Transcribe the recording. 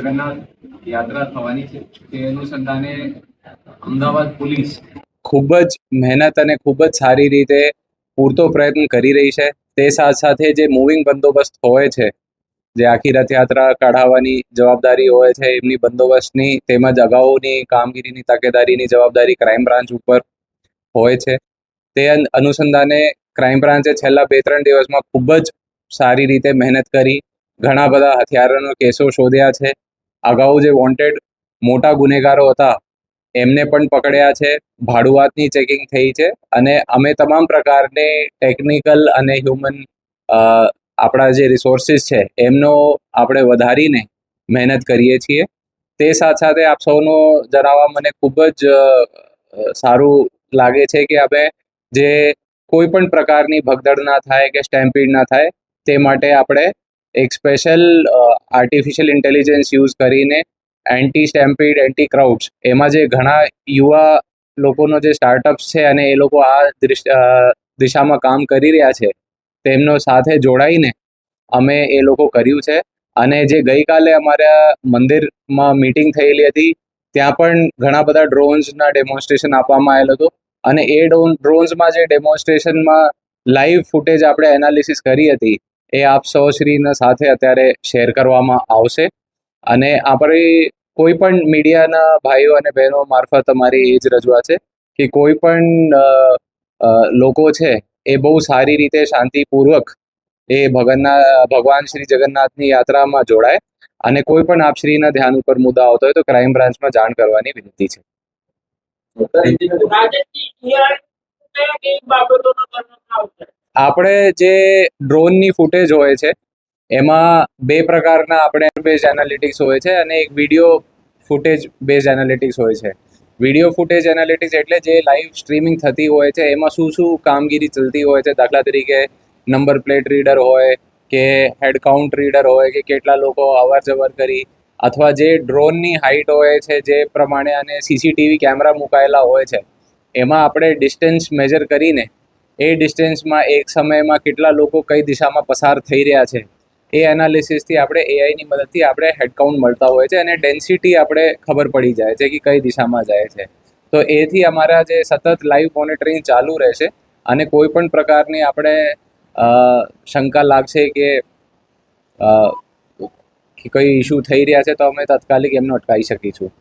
જગન્નાથ યાત્રા થવાની છે. તે અનુસંધાને અમદાવાદ પોલીસ ખૂબ જ મહેનત અને ખૂબ જ સારી રીતે પૂરતો પ્રયત્ન કરી રહી છે. તે સાથ સાથે જે મૂવિંગ બંદોબસ્ત હોય છે, જે આખી રથયાત્રા કાઢાવવાની જવાબદારી હોય છે, એમની બંદોબસ્તની તેમજ અગાઉની કામગીરીની તકેદારીની જવાબદારી ક્રાઇમ બ્રાન્ચ ઉપર હોય છે. તે અનુસંધાને ક્રાઇમ બ્રાન્ચે છેલ્લા બે ત્રણ દિવસમાં ખૂબ જ સારી રીતે મહેનત કરી. ઘણા બધા હથિયારોનો કેસો શોધ્યા છે. અગાઉ જે વોન્ટેડ મોટા ગુનેગારો હતા, એમને પણ પકડ્યા છે, ભાડુઆતની ચેકિંગ થઈ છે અને અમે તમામ પ્રકારની ટેકનિકલ અને હ્યુમન આપણા જે રિસોર્સિસ છે, એમનો આપણે વધારીને મહેનત કરીએ છીએ. તે સાથે સાથે આપ સૌનો જણાવવા મને ખૂબ જ સારું લાગે છે કે આપણે જે કોઈ પણ પ્રકારની ભગદડ ના થાય કે સ્ટેમ્પીડ ના થાય, તે માટે આપણે એક સ્પેશિયલ આર્ટિફિશિયલ ઇન્ટેલિજન્સ યુઝ કરીને એન્ટી સ્ટેમ્પીડ એન્ટી ક્રાઉડ્સ એમાં જે ઘણા યુવા લોકોનો જે સ્ટાર્ટઅપ્સ છે અને એ લોકો આ દિશામાં કામ કરી રહ્યા છે, તેમનો સાથે જોડાઈને અમે એ લોકો કર્યું છે. અને જે ગઈકાલે અમારા મંદિરમાં મીટિંગ થયેલી હતી, ત્યાં પણ ઘણા બધા ડ્રોન્સના ડેમોન્સ્ટ્રેશન આપવામાં આવેલ હતું. અને એ ડ્રોન ડ્રોન્સમાં જે ડેમોન્સ્ટ્રેશનમાં લાઈવ ફૂટેજ આપણે એનાલિસિસ કરી હતી એ આપ સૌશ્રીના સાથે અત્યારે શેર કરવામાં આવશે. અને આપણી કોઈ પણ મીડિયાના ભાઈઓ અને બહેનો મારફત અમારી એ જ રજૂઆત છે કે કોઈ પણ લોકો છે એ બહુ સારી રીતે શાંતિપૂર્વક એ ભગનના ભગવાન શ્રી જગન્નાથની યાત્રામાં જોડાય અને કોઈ પણ આપશ્રીના ધ્યાન ઉપર મુદ્દા આવતો હોય તો ક્રાઇમ બ્રાન્ચમાં જાણ કરવાની વિનંતી છે. બાબતોનો કરવામાં આવશે આપણે જે ડ્રોનની ફૂટેજ હોય છે, એમાં બે પ્રકારના આપણે બેઝ એનાલિટિક્સ હોય છે અને એક વીડિયો ફૂટેજ બેઝ એનાલિટિક્સ હોય છે. વીડિયો ફૂટેજ એનાલિટિક્સ એટલે જે લાઈવ સ્ટ્રીમિંગ થતી હોય છે, એમાં શું શું કામગીરી ચલતી હોય છે, દાખલા તરીકે નંબર પ્લેટ રીડર હોય કે હેડ કાઉન્ટ રીડર હોય કે કેટલા લોકો અવર જવર કરી અથવા જે ડ્રોનની હાઇટ હોય છે જે પ્રમાણે અને સીસીટીવી કેમેરા મુકાયેલા હોય છે, એમાં આપણે ડિસ્ટન્સ મેજર કરીને એ ડિસ્ટન્સમાં એક સમયમાં કેટલા લોકો કઈ દિશામાં પસાર થઈ રહ્યા છે, એ એનાલિસિસથી આપણે એઆઈની મદદથી આપણે હેડકાઉન્ટ મળતા હોય છે અને ડેન્સિટી આપણે ખબર પડી જાય છે કે કઈ દિશામાં જાય છે. તો એથી અમારા જે સતત લાઈવ મોનિટરિંગ ચાલુ રહેશે અને કોઈ પણ પ્રકારની આપણે શંકા લાગશે કે કઈ ઇસ્યુ થઈ રહ્યા છે તો અમે તાત્કાલિક એમને અટકાવી શકીશું.